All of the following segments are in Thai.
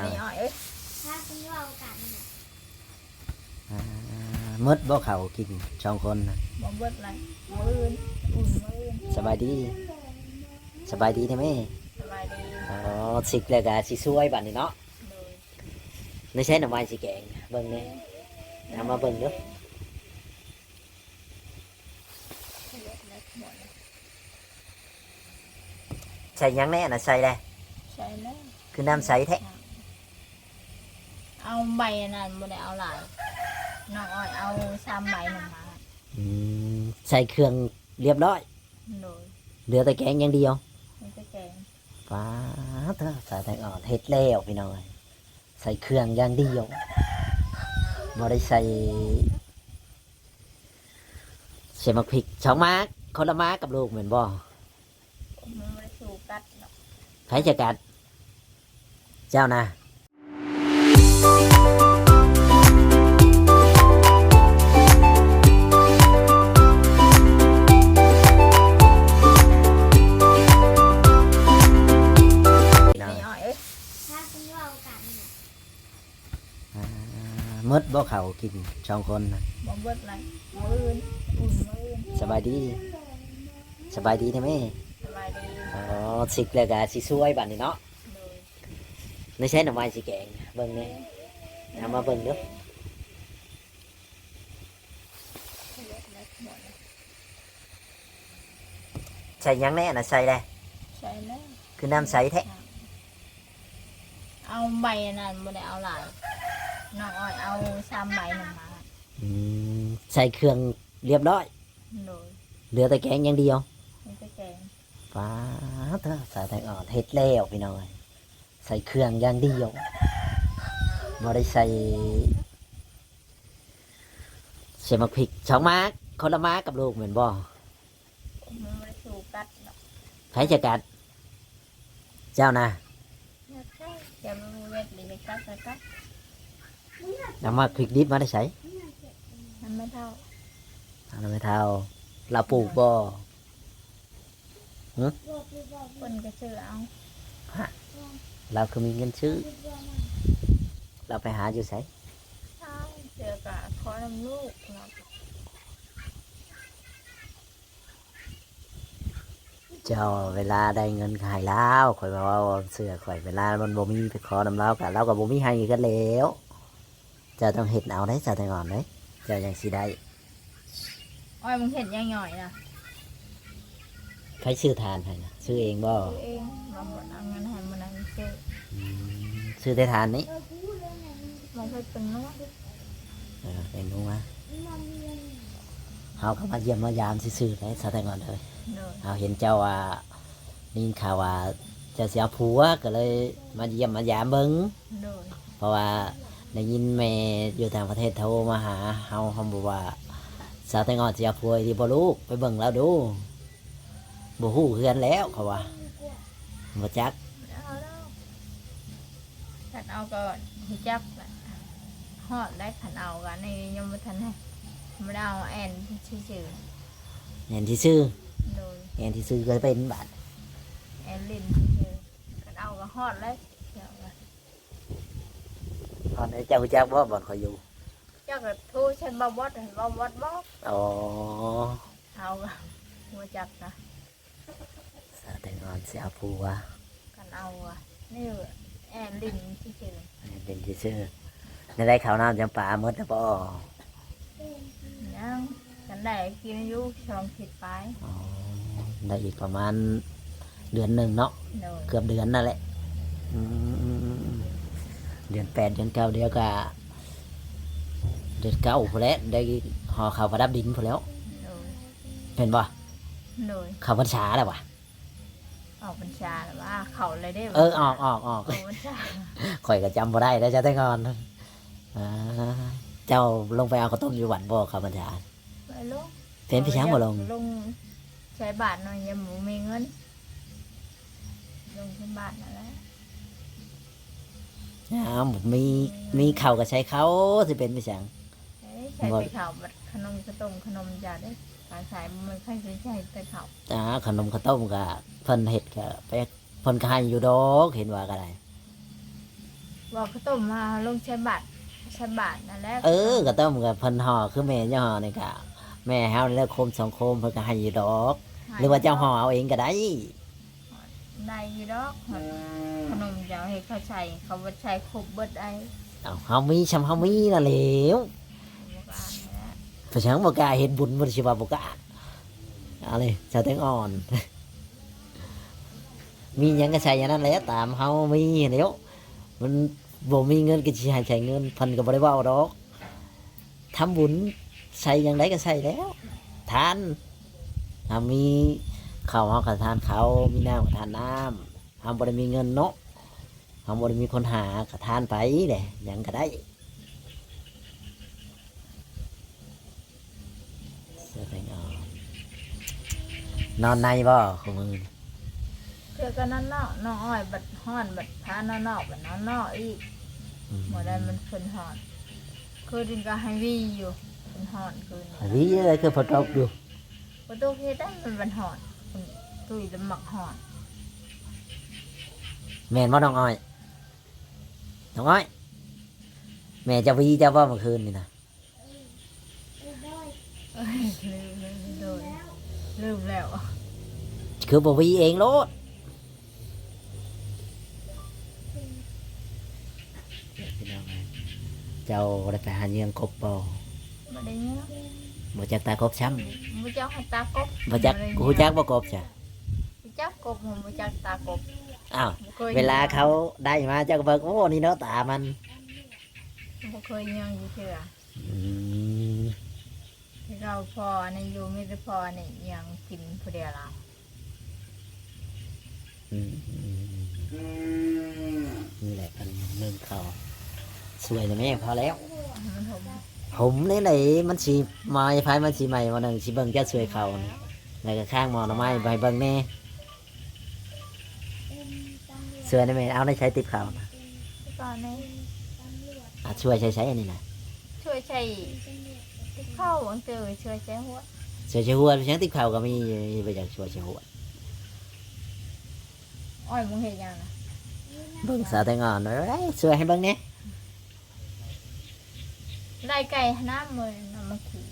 น้องไม่ย่อยเอ้ยถ้าคุณเว่ากันน่ะอ่าหมดบ่เขากินสองคนน่ะบ่เบิดเลยมื้ออื่นอุ่นมื้ออื่นสบายดี สบายดีใช่ไหมสบายดีอ๋อสิกแล้วก็สิช่วยบัดนี้เนาะโดยไม่ใช่หน่อไม้สิแกงเบิ่งนี่เอามาเบิ่งเด้อเลือดเล็กหมดเลยใส่หยังแน่น่ะใส่เลยใช่แล้วคือน้ำใสแท้ เอาใบอันนั้นบ่ได้เอาหลายน้องอ้อยเอาซ้ำใบหนึ่งมาอืมใส่เครื่องเรียบร้อย โดยเหลือแต่แกงอย่างเดียวมันก็แกงฟ้าเถอะสายแตงอ่อนเฮ็ดแล้วพี่น้อยใส่เครื่องอย่างเดียวบ่ได้ใส่ใส่มักพริกสองมากคนละมากกับลูกเหมือนบ่มันไม่ได้สูกัดหรอกไผจะกัดเจ้านะพี่น้ไม่อยย่อยเอ้ยถ้าคุณเว่ากันน่ะอ่าห มดบ่เขากินสองคนน่ะบ่เบิดเลยมื้ออื่นอุ่นมื้ออื่นสบายดี สบายดีใช่ไหมสบายดีอ๋อสิกแล้วก็สิช่วยบัดนี้เนาะ โดย ไม่ใช่หน่อไม้สิแกงเบิ่งนี่เอามาเบิ่งเด้อ เลือดเล็กหมดเลย ใส่หยังแน่น่ะใส่เลย ใช่แล้ว คือน้ำใสแท้ เอาใบอันนั้นบ่ได้เอาหลายน้องอ้อยเอาซ้ำใบหนึ่งมา อืมใส่เครื่องเรียบร้อย โดย เหลือแต่แกงอย่างเดียว มันก็แกง ฟ้าเถอะสายแตงอ่อนเฮ็ดแล้วพี่น้อยใ ส่เครื่องอย่างเดียวบ่ได้ใส่ใส่มักพริกสองมากคนละมากกับลูกเหมือนบ่มันไม่ได้สูกัดหรอกไผจะกัด เจ้านะอย่ามาเวทหรือไปกัดไปกัดเอามาพริกดิบมาได้ใส่มันไม่เท่าเอาไม่เท่าเราปลูกบ่บอกคือบอกคนก็ซื้อเอา เราคือมีเงินซื้อ เราไปหาอยู่ไสใช่เจอกับขอน้ำลูกเราเจ้าเวลาได้เงินขายแล้วข่อยมาว่าเสือข่อยเวลามันบ่มีไปขอนำเล้ากับเรากับบ่มีให้กันแล้วเจ้าต้องเห็ดเอาได้เจ้าแต่ก่อนเด้เจ้ายังสิได้อ้อยมึงเห็นยังหน่อยนะใครซื้อทานให้นะซื้อเองบ่ซื้อเองมาหมดเอาเงินให้มันนั่น ซื้ออืมซื้อได้ทานนี้เออพูดเลยนะมันเคยเป็นนวดเออเป็นรู้มามันเรียนเฮาเข้ามาเยี่ยมมายามซื่อๆได้เจ้าแต่ก่อนเลยเลยเฮาเห็นเจ้าว่านี่ข่าวว่าเจ้าเสียผัวก็เลยมาเยี่ยมมายามเบิ่งเลยเพราะว่าได้ยินแม่อยู่ต่างประเทศโทรมาหาเฮาเขาบอกว่าสาวแตงอ่อนเสียพวยที่บ่ลูกไปเบิ่งแล้วดูบ่ฮู้คือกันแล้วเขาว่าบ่จักเอาแล้วขัน เอาก็หิจับหอดได้ขันเอากันในยังไม่ทันให้ไม่ได้เอาแอนชื่อเห็นที่ซื้อๆเลยเห็นที่ซื้อก็เป็นบาทแอนลินชื่อขันเอาก็หอดเลยเดี๋ยวก่อนตอนนี้เจ้าฮู้จักบ่บ่อนเขาอยู่เจ้าก็ทูฉันบ่บดบ่บดบ่อ๋อเอาก็หัวจักนะสาวแตงอ่อนเสียผัวกันเอาอะนี่ แอนลินที่ชื่อเป็นที่ซื้อในได้ข้าวน้ำจำปาหมดแล้วบ่ยังกันได้กินอายุชองผิดไปอ๋อได้อีกประมาณเดือนหนึ่งเนาะเลยเกือบเดือนนั่นแหละอืมเดือนแปดเดือนเก้าเดียวก็เดือนเก้าพอแล้วได้ห่อข้าวประดับดินพอแล้วเลยเห็นบ่เลยข้าวพรรษาแล้ววะ ออกบัญชาหรือว่าเขาเลยได้เออออกออกออกออกบัญชาข่อยก็จำบ่ได้แล้วจะแต่งอนอ่าเจ้าลงไปเอาข้าวต้มอยู่หวันบ่ข้าวพรรษาไปลงเป็นพี่ช้างบ่ลงลงใช้บาทหน่อยยังหมูมีเงินลงใช้บาทนั่นแหละอ้าวมีมีข้าวก็ใช้เขาสิเป็นพี่ช้างเอ้ยใช้แต่ข้าวบัดขนมขนมขนมจะได้ ขายขายมันค่อยใช้ใช้แต่ข้าวอ่าขนมข้าวต้มก็เพิ่นเฮ็ดก็ไปเพิ่นก็ให้อยู่ดอกเห็นว่าก็ได้บอกข้าวต้มมาลงใช้บัตรใช้บัตรนั่นแหละเออก็ต้มกับเพิ่นห่อคือแม่เจ้าห่อนี่ก็แม่เฮาแล้วโคมสองโคมเพิ่นก็ให้อยู่ดอก หรือว่าเจ้าห่อเอาเองก็ได้ได้อยู่ดอกขนมเจ้าให้เขาใช้เขาบ่ใช้ครบเบิดไอ้เอาเฮามีชำเฮามีน่ะแหล้วบ่กล้าแล้วเพราะฉะนั้นบ่กล้าเฮ็ดบุญบ่ได้สิวาบ่กล้าอาเลยชาแตงอ่อน มีหยังก็ใช้อย่างนั้นแหละตามเฮามีแหล้วมันบ่มีเงินก็สิให้ใช้เงินพิ่นก็บ่ได้เว้าดอกทำบุญใส่อย่างใดก็ใส่แล้วทานถ้ามีข้าวเฮาก็ทานข้าวมีน้ำก็ทานน้ำเฮาบ่ได้มีเงินเนาะเฮาบ่ได้มีคนหาก็ทานไปแหละหยังก็ได้ เสื้อแตงอ่อน นอนในบ่ของมือนี่เพื่อก็นั่นเนาะน้องอ้อยบัดฮ้อนบัดพานอนนอกบัดนอนนอกอีกอืมบ่ได้มันเพิ่นฮ้อนคือดินก็ให้วีอยู่เพิ่นฮ้อนคืนอันนี้อะไรคือพอตกอยู่บ่ต้องเฮ็ดได้มันมันฮ้อนเพิ่นตุ้ยแล้วมักฮ้อนแม่นบ่น้องอ้อยน้องอ้อย แม่จะวีจะว่าเมื่อคืนนี่นะไปด้วยเอ้ยลืมลืมโดย ลืมแล้ว คือบ่วีเองโลดเจ้าได้ไปหาเยืองกบบ่บ่ได้เนาะบ่จักตากบช้บ่จักให้ตากบำบ่จักกูจักบ่กบจ้ะบ่จักกบผมบ่จักตากบอ้าวบ่คยเวลาเขาได้มาเจ้าก็เบิกโอ้นี่เนาะตามันบ่เคยยังอยู่เทื่ออืมที่ เราพอในอยู่มีแต่พอนี่ยังกินผู้เดียวเราอืมอืมอืมนี่แหละเป็นเมืองเขาสวยนะแม่พอแล้ว มันผมผมนี่ไหนมันสีไม้ไฟมันสีใหม่วันหนึ่งสีเบิ่งจะสวยเขานะแล้วก็ข้างหมอหน่อไม้ใบเบิ่งแน่เป็นตำรวจสวยนะแม่เอาได้ใช้ติบเขานะตอนนี้ตำรวจอะช่วยใช้ใช้อันนี้นะช่วยใช้ เป็นตำรวจที่เข้าวังเจอช่วยใช้หัวช่วยใช้หัวใช้ติบเขาก็มีไปจากช่วยใช้หัวอ้อยมึงเห็นยังนะเบิ่งสาวแต่งอ่อนไว้สวยให้เบิ่งแน่ได้ไก่น้ำมือน้ำมาขี่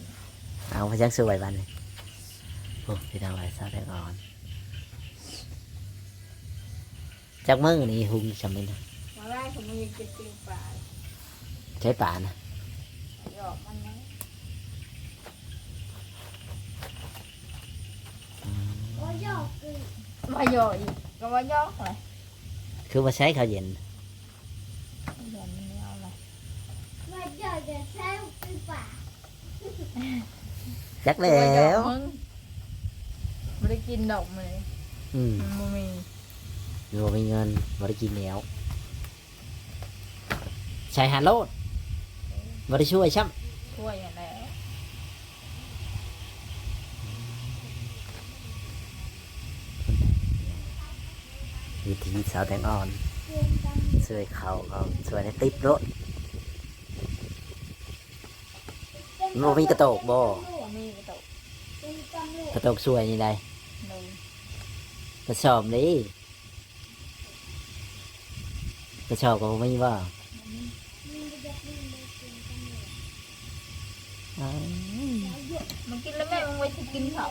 เอาไปจังสวยบันนี้โอ้พี่ทำไว้สาวแต่งอ่อนจากมือนี่หุงจำเป็นนะมาไล่ผมมีกินปิ้งปลาใช้ป่านะหยอกมันนะ โอ้ยยอกคือมาหยอกอีกก็มาหยอกเลยคือว่าใช้ข้าวเย็นเดี๋ยวมันไม่เอาเลยว่าเจอจะแซวคือป่าจักมาแล้หยอกวมึงไม่ได้กินดอกมืออืมมันบ่มีอยู่มีเงินบริกินแล้วใช้หันโลดบริช่วยช่ช่วยอย่างไรำ วิธีสาวแตงอ่อนเป็นตำรวจช่วยเขาเขาช่วยในติปรถโมมีกระโตกบ่มีกระตกกระโตกช่วยนี่ไดกระสอบนี่กระสอบก็บ่มีบ่มีกระดับมีเลยเป็นตำรวจอ้ามันกินแล้วแม่มึงไว้จะกินเขา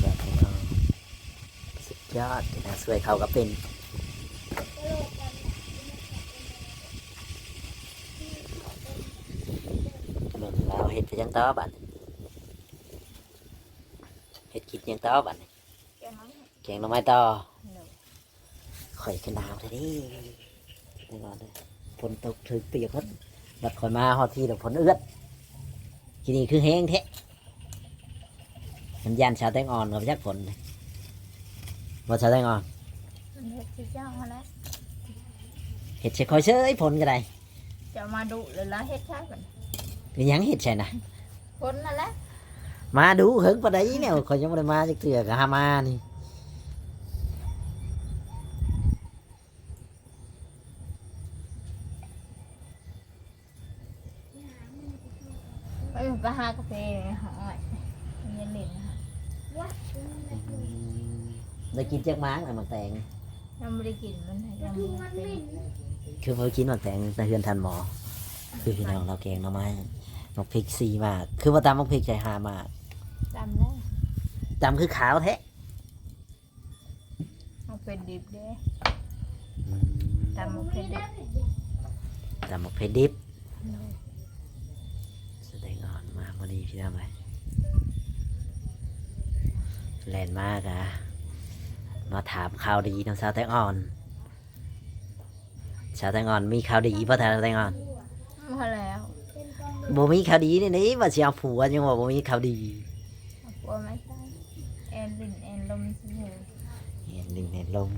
สาวแตงอ่อนสุด ยอดนะช่วยเขาก็เป็นกระโหลกกันเบิ่งแล้วเห็ดไปยังต่อบัดเห็ดกินยังต่อบัดแกมั้งแกงหน่อไม้ต่อเลยข่อยขึ้นดาวเท่านี้แน่นอนเลยฝนตกถึงเปียกหมดบัดข่อยมาฮอดที่ดอกฝนเอื้อนทีนี้คือแห้งแท้มันยันชาวแตงอ่อนกับยักษ์ฝนเลย ว่าชาวแตงอ่อนมันเห็ดสิเจ้ามาแล้วเห็ดใส่คอยเชยฝนก็ได้จะมาดูเลยละเห็ดใช่ก่อนคือหยังเห็ดใช่นะคนนั่นแหละมาดูเหิงปะไดเนี่ยข่อยยังไม่ได้มาจักเถื่อกับฮามานี่ไปไปหากาแฟหาอ้อยเย็นเด่นนะคะ วัดเป็นตำรวจ ได้กินจักม้างอะหมักแตงยังไม่ได้กินมันกระยังทุ่งมันเหม็นคือเพิ่นกินหมดแตงตะเฮือนทันหมอ คือพี่น้องเราแกงหน่อไม้หมกพริกซีมาก คือว่าตำหมกพริกใจหามากจำได้ตำคือขาวแท้เอาเป็นดิบเด้อืมจำเอาเป็นดิบตำหมกเพชรดิบแสดงอ่อนมาพอดีพี่น้องเลยแลนมากอะ มาถามข่าวดีน้องสาวแตงอ่อนสาวแตงอ่อนมีข่าวดีป่ะสาวแตงอ่อนมาแล้วเป็นกองบ่มีข่าวดีนี่นี่ว่าสิเอาผัวยังว่าบ่มีข่าวดีเอากลัวไม่ใช่แอนดินแอนลมเฉยเห็นหนึ่งเห็นลม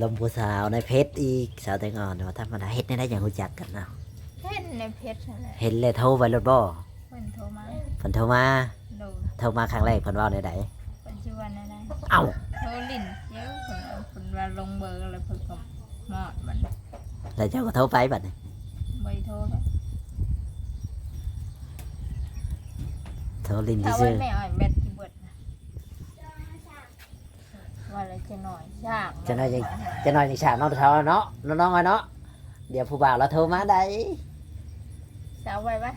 ลมผู้สาวในเพชรอีกสาวแตงอ่อนว่าธรรมดาเฮ็ดได้ได้อย่างรู้จักกันเนาะเห็นในเพชรนั่นแหละเห็นเลยโทรไปรถบ่เพิ่นโทรมาเพิ่นโทรมาดูโทรมาครั้งแรกเพิ่นเว้าได้ได เพิ่นชื่อว่าอะไรเอ้าโทรลิ้นเจ้าเพิ่นเอาเพิ่นว่าลงเบอร์แล้วเพิ่นก็มอดมันแล้วเจ้าก็โทรไปบัดนี้บ่ได้โทรเลยโทรลินถ้าซื่ว่าอแม่อ้อยแบตที่เบิดนะว่าอะไรจะหน่อยยากๆจะน้อยยังจะน้อยยังฉากน้องเช้าเนาะน้องๆอะเนาะเดี๋ยวผู้บ่าวเราโทรมาได้สาวไว้ปะ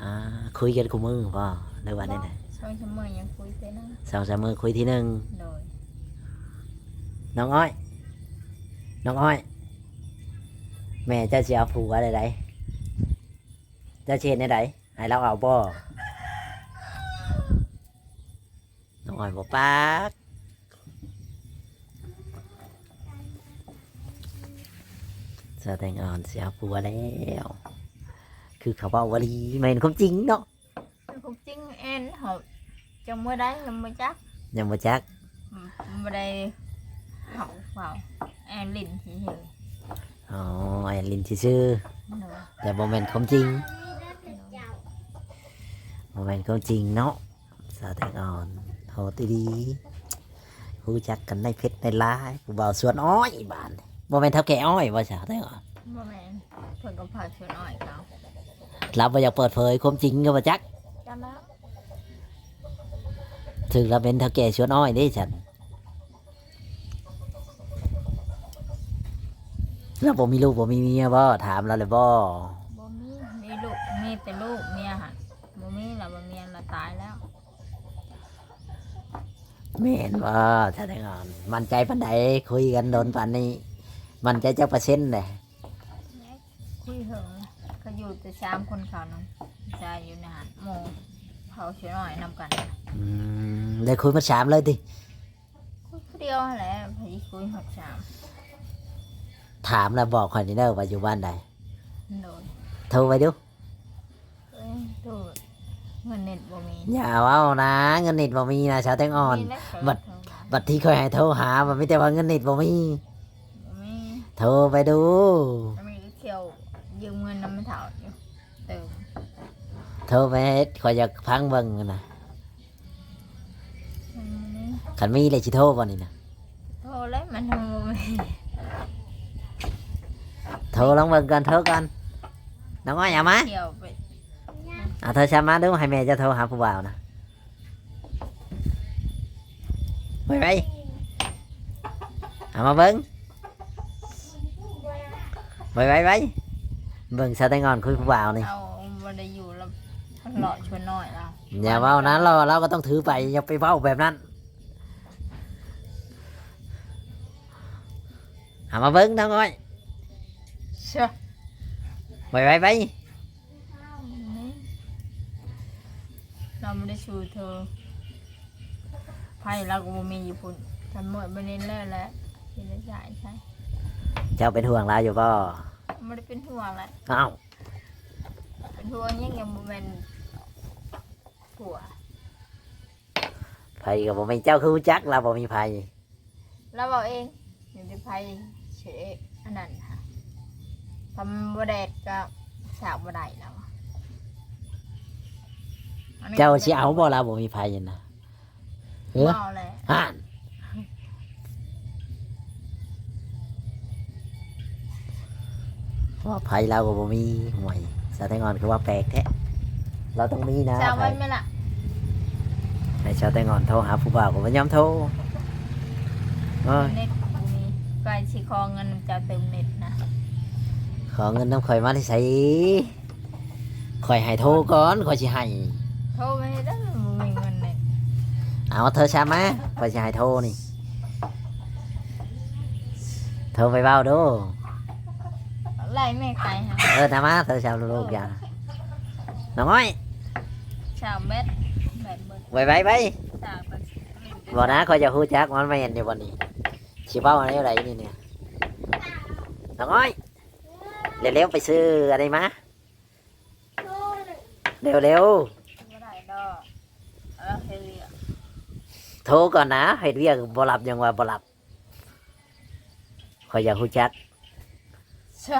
อ่าคุยกันคู่มือบ่ในวันนี้น่ะ ช่วงชั่วโมงยังคุยไปนั่งสองสามมือคุยทีหนึงโดยน้องอ้อย น้องอ้อย แม่เจ้าสิเอาผัวได้ไดเจ้าสิเฮ็ดได้ไดให้เราเอาบ่น้องอ้อยบ่ปากสาวแตงอ่อนสิเอาผัวแล้วคือเขาเว้าวลีแม่นความจริงเนาะเป็นค วามจริงแอนเขาจะเมื่อได้ยังไม่จักยังบ่จักไม่ได้เขาเปล่าแอนลิ้นเฉยอ๋อไอ้ลินซื่อๆโดยๆแต่บ่แม่นความจริงนี่ได้เป็นเจ้าโมเมนต์ก็จริงเนาะสาวแตงอ่อนโหตีดีรู้จักกันในเพชรในลายผู้บ่าวสวนอ้อยบ้านโมเมนต์เท่าแก่อ้อยว่าสาวแตงอ่อนบ่แม่นเพิ่นก็พาชวนอ้อยเขาเราบ่อยากเปิดเผยความจริงก็บ่จักจำแล้ว ถึงเราเป็นเท่าแก่สวนอ้อยเด้ฉันเราบ่มีลูกบ่มีเมียบ่ถามเราเลยบ่บ่มีมีลูกมีแต่ลูกเมียหันบ่มีแล้วบ่เมียละตายแล้วแม่นว่าสาวแตงอ่อนมั่นใจปานใดคุยกันโดนปานนี้ มั่นใจจักเปอร์เซ็นต์เลยคุยเถิงเขาอยู่แต่สามคนเขานำชายอยู่ในหันหมู่ เขาชวนอ้อยนำกันอืมได้คุยมาสามเลยดิคุยผู้เดียวนั่นแหละพอดีคุยหกสามถามแล้วบอกข่อยนี่เด้อว่าอยู่บ้านใดโดนโทรไปดูเอ้ยดูดเงินเน็ตบ่มีอย่าเว้านะเงินเน็ตบ่มีนะชาวแตงอ่อน มีแล้วก็บัดโทรมาบัดที่เคยให้โทรหามันไม่แต่ว่าเงินเน็ตบ่มีบ่มีโทรไปดู แล้วมีเที่ยวยืมเงินน้ำมันเถาอยู่เติม โทรไปให้ข่อยอยากพังเบิ่งนะมันบ่มีคันมีเลยสิโทรบ่นี่นะโทรแล้วมันทำบ่มีโทรลองเบิ่งกันโทรกันน้องอ้อยเอามาเที่ยวไปเอาโทรศัพท์มาดูให้แม่จะโทรหาผู้บ่าวนะไปไปเอามาเบิ่งไปไปไปเบิ่งชาวแตงอ่อนคุยผู้บ่าวนี่ เอาบ่ได้อยู่แล้ว มันหลอดชวนน้อยเราอย่าเว้านะเราเราก็ต้องถือไปอย่าไปเว้าแบบนั้นเอามาเบิ้งน้องอ้อยเชื่อไปไปไปเราไม่ได้ชูเธอไพ่เราก็บ่มีอยู่พุ่นทำหมดบันนี้แล้วแหละที่ได้จ่ายใช่เจ้าเป็นห่วงเราอยู่ป่ไม่ได้เป็นห่วงแหละเอ้าเป็นห่วงยังยังบ่แม่น ผัวไผกับผมเป็นเจ้าคือรู้จักเราบ่มีไผเราบอกเองอยู่ที่ไพ่เฉยอันนั้นค่ะทำบ่แดดก็สาวบ่ได้แล้วอันนี้เจ้าสิเอาบ่เราบ่มีไผนะเออเอาเลยห่านว่าไผเราก็บ่มีห่วยสะแตงอ่อนคือว่าแปลกแท้ เราต้องมีนะสาวไผไว้ไหมล่ะให้ชาวแตงอ่อนโทรหาผู้บ่าวก็บ่ยอมโทรเออเน็ตบ่มีขอเงินจะเติมเน็ตนะขอเงินน้ำข่อยมาที่ใส่ข่อยให้โทรก่อนข่อยสิให้โทรไปได้มึงมีเงินเน็ตเอาเธอช้ามาข่อยสิให้โทรนี่โทรไปเบ้าดูไล่แม่ไก่ฮะเออทำมาเธอชาวลูกอย่าน้องอ้อย ชาวเม็ดแบบเบิดไว้ไว้ไว้ชาวเม็ดบอกนะข่อยจะฮู้จักมันไม่เห็นในวันนี้ชิเบ้าอะไรอะไรนี่เนี่ยน้องอ้อยเร็วๆไปซื้ออะไรมาโทษเร็วไม่ได้ดอกเออเฮลีอะๆโทรก่อนนะเห็ดเวียกบ่หลับยังว่าบ่หลับข่อยอยากฮู้จักเชื่อ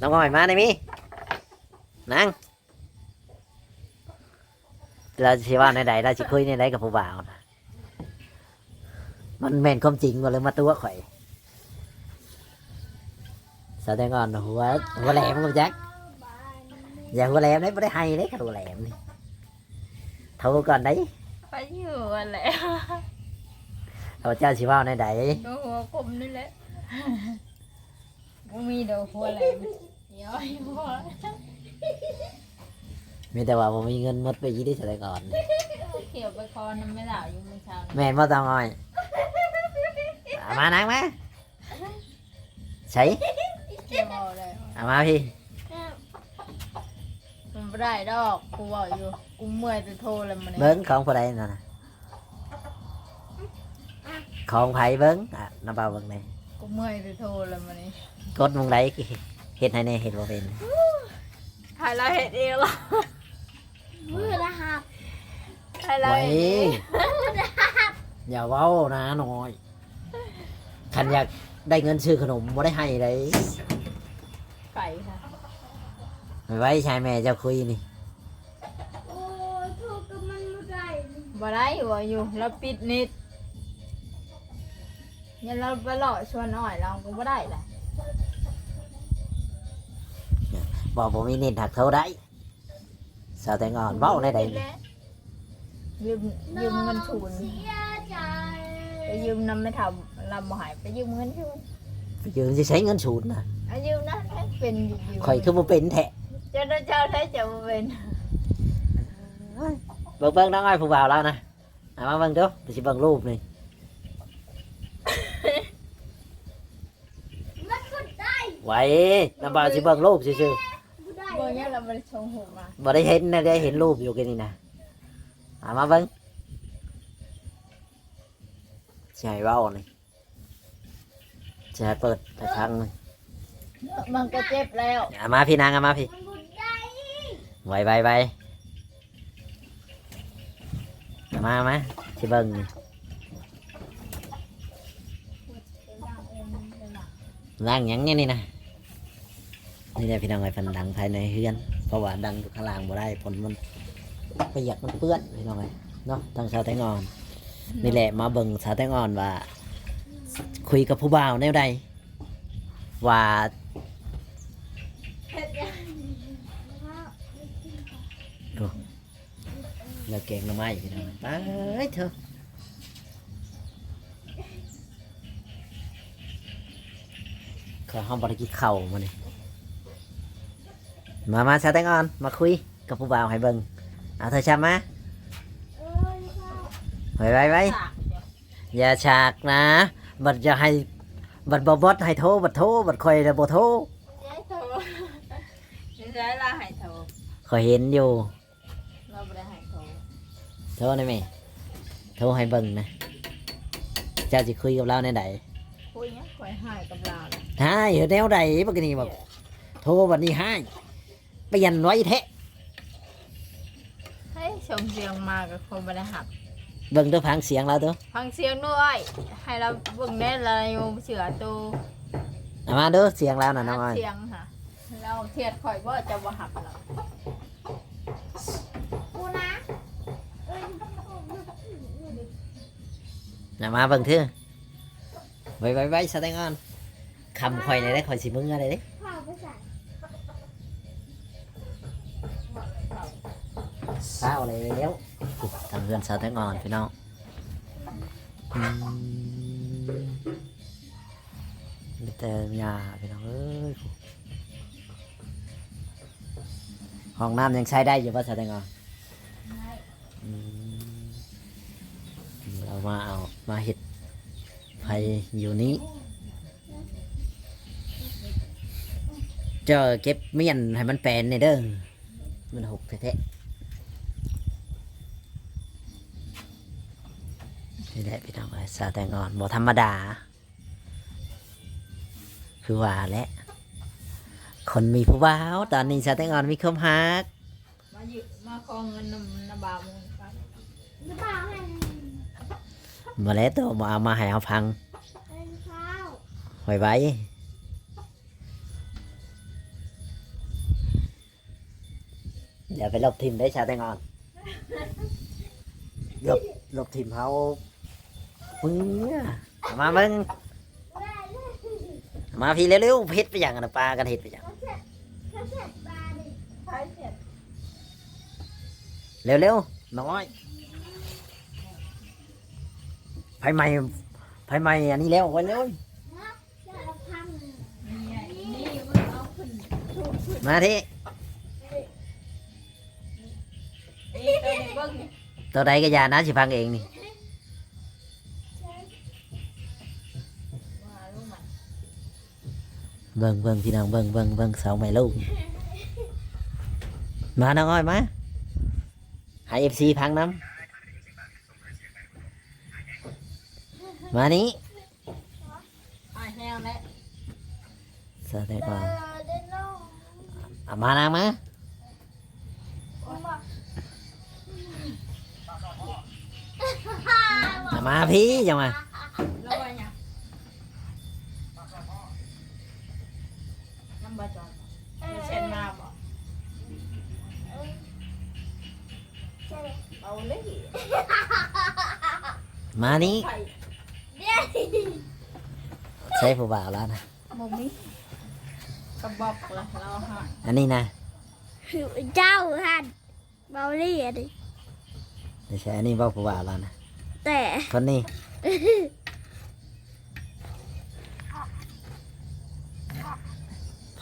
น้องอ้อยมาได้มีนั่ง เราสิว่าในใดเราสิคุยในใดกับผู้บ่าวนะมันแม่นความจริงบ่เลยมาตัวข่อยแสดงก่อนหัวหัวแหลมกับแจ็คบ้านอย่าหัวแหลมเลยไม่ได้ให้เลยค่ะหัวแหลมนี่โทรก่อนได้ไปอยู่อะไรเราเจ้าสิว่าในใดตัวหัวกลมนี่แหละมึงมีดอกหัวอะไรย้อยหัว มีแต่ว่าผมมีเงินหมดไปยี่ได้แสดงก่อน เขียวไปคอน้ำไม่หล่าอยู่เมื่อเช้าแม่นบ่ต้องอ้อยเอามานั่งมาใส่เขียวเอาเลยเอามาพี่มันไม่ได้ดอกกูบอกอยู่กูเมื่อยจะโทรเลยมันเบิ้งของผู้ใดนั่นน่ะของไผเบิ้งอะน้ำเปล่าเบิ้งเลยกูเมื่อยจะโทรเลยมันนี่กดมึงไดเฮ็ดให้แน่เฮ็ดบ่เป็นถ่ายเราเห็ดเองเหรอ มือละหักถ่ายเราไว้เห็ดเองอย่าเว้านะน้อยคันอยากได้เงินซื้อขนมบ่ได้ให้เลยไก่ค่ะไม่ไว้ชายแม่เจ้าคุยนี่โอ้ยโทษกับมันไม่ได้บ่ได้บ่อยู่เราปิดนิดยันเราไปหล่อชวนอ่อยเราก็บ่ได้แหละบอกผมมีเน็ตหักเท่าได้สาวแต่งอ่อนเว้าได้ใดนี่ยืมยืมเงินชูนเสียใจไปยืมน้ำไม่ทำลำบ่หายไปยืมเงินชูนไปยืมสิใช้เงินศูนย์น่ะเอายืมนะให้เป็นยืมข่อยคือบ่เป็นแท้เจ้าเจ้าใช้จะบ่เป็นเบิ่งเบิ่งน้องอ้อยผู้บ่าวแล้วนะเอามาเบิ่งดูเดี๋ยวสิเบิ่งรูปนี่มันก็ได้ไว้น้ำบ่าวสิเบิ่งรูปซื่อไม่ได้บ่ เนี่ยเราบ่ได้ชงหูมาๆบ่ได้เห็นนะได้เห็นรูปอยู่กันนี่นะเอามาเบิ่งสิให้เว้านี่สิให้เปิดไปทางนึงมันก็เจ็บแล้วเอามาพี่นางเอามาพี่มันก็ได้ไว้ไว้ไว้เอามามาสิเบิ่งนี่ร่างหยังเนี่ยนี่นะ นี่แหละพี่น้องไอ้พันดังภายในเฮือน เพราะว่าดังอยู่ข้างล่างบ่ได้ผลมันเปียกมันเปื้อนพี่น้องไอ้เนาะทางชาวแตงอน นี่แหละมาเบิ่งชาวแตงอนว่า คุยกับผู้บ่าวแนวใดว่าแล้วแกงหน่อไม้พี่น้องไปเถอะขอห้องบริกิเข่ามานี่มามาชาวแตงอ่อนมาคุยกับผู้บ่าวให้เบิ่งเอาเธอช้ามาเออค่ะไว้ไว้ไว้สากเดี๋ยวอย่าฉากนะบัดจะให้บัดบอบดให้โทรบัดโทรบัดคอย ระบโทรเจ๊โทรเจ๊ลาให้โทรคอยเห็นอยู่เราบ่ได้ให้โทรโทรได้ไหมโทรให้เบิ่งนะเจ้าจะคุยกับเราในใดคุย เนี่ยคุยให้กับเราเลยให้เห็นแนวใดบักนี่บอกโทรบัดนี้ให้เปลี่ยนไว้แท้เฮ้ยชมเสียงมากับคนบ่ได้หักเบิ่งตัวพังเสียงเราตัวฟังเสียงด้วยให้เราเบิ่งได้เลยอยู่เสือตูเอามาเด้อเสียงเราน่ะน้องอ้อยเสียงค่ะเราเทียดข่อยว่าจะบ่หักเรากูนะเอ้ยเอามาเบิ่งเถอะไว้ไว้ไว้สแตงออนคำคอยในได้คอยสิมึงอะไรเด้ เศร้าแล้วทำเพื่อนสแตงออนพี่น้องอืมแต่ยาพี่น้องเอ้ยห้องน้ำยังใช้ได้อยู่ป่ะสาวแตงอ่อนเรามาเอามาเห็ดไผอยู่นี้เจอเก็บเมียนให้มันแปลนในเด้อมันหกแท้ๆ นี่แหละพี่น้องเอ้ยสาวแตงอ่อนบ่ธรรมดา คือว่าแหละ คนมีผู้บ่าวตอนนี้สาวแตงอ่อนมีความฮักมาหยิบมาขอเงินนำนบามุนไปหรือเปล่าให้มาแล้วตัวมาเอามาให้เอาพังเป็นข้าวไว้ไว้เดี๋ยวไปลบทิมได้ชาวแตงอ่อนลบลบทิมเขา มือมาเบิ้งมาพี่เร็วๆเพ็ดไปอย่างนะปลากันเฮ็ดไปอย่างเร็วๆน้อยภายในภายในอันนี้แล้วกันเลยมาที่ตัวใดก็ยานะสิพังเองนี่ เบิ่งเบิ่งพี่น้องเบิ่งเบิ่งเบิ่งเสาไม้ลูกมาน้องอ้อยมาให้เอฟซีพังน้ำมานี้อ่าแห้งแล้วสวัสดีเอก่อนอเดนโน่เอามานะมาผมบอกเอามาพี่จังมา บาจอนเช่นมาบอกใช่ไหมเอาเลยมานี้ไข่เดี๋ยวใช้ผู้บ่าวแล้วนะมมีกระบอกละเราหายอันนี้นะเจ้าฮันเบาลี่อะดิไม่ใช่อันนี้บอกผู้บ่าวแล้วนะแต่คนนี้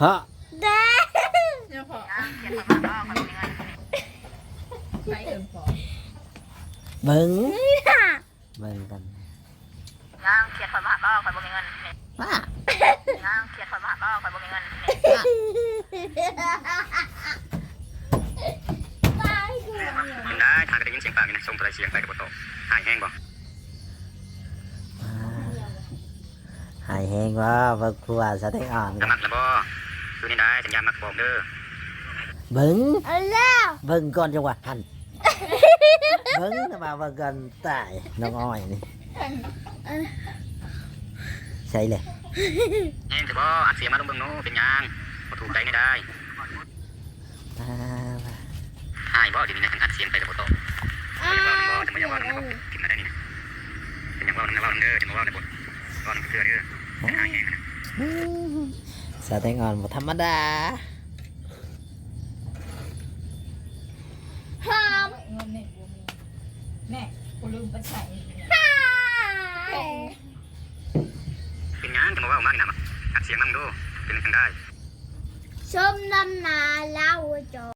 พราะแต่เจ้าของใครเอิญพอเบิ่งเบิ่งกันย่างเขียดข่อยมาหาป้าข่อยบ่มีเงินมาย่างเขียดข่อยมาหาป้าข่อยบ่มีเงินตาได้ทางก็ได้ยินเสียงปากนี่นะส่งโทรศัพท์เสียงไปกับบ่โตหายแห้งบ่หายแหงว่าเบิ่งผู้าวสะเต็กอ่อนจะมักแล้วบ่ คือนี่ได้สัญญาณมักบอกเด้อเบิ่งเอาแล้วเบิ่งก่อนจังหวะหันเบิ่งมาเบิ่งกันตายน้องอ้อยนี่ใช่เลยแห้งแต่บ่อัดเสียงมาต้องเบิ่งโน้เป็นยังบ่ถูกใจนี่ได้อ่าหายบ่เดี๋ยวนี้นะอัดเสียงไปกับบ่โตอ้าจะมาอย่าว่าจะมาอย่าว่านะบ่กินมาได้นี่นะเป็นหยังว่านั่นว่าเด้อจะมาว่าในบ่ว่านั่นเพื่อเด้อหายแห้งนะ สะเต็กอ่อนบ่ธรรมดาหอมเงินเนี่ยกูมีแน่กูลืมไปใส่เป็นหยังจะมาว่าออกมานี่นะอัดเสียงมั่งดูเป็นจังได้ ชมน้ำนาเล่าจอ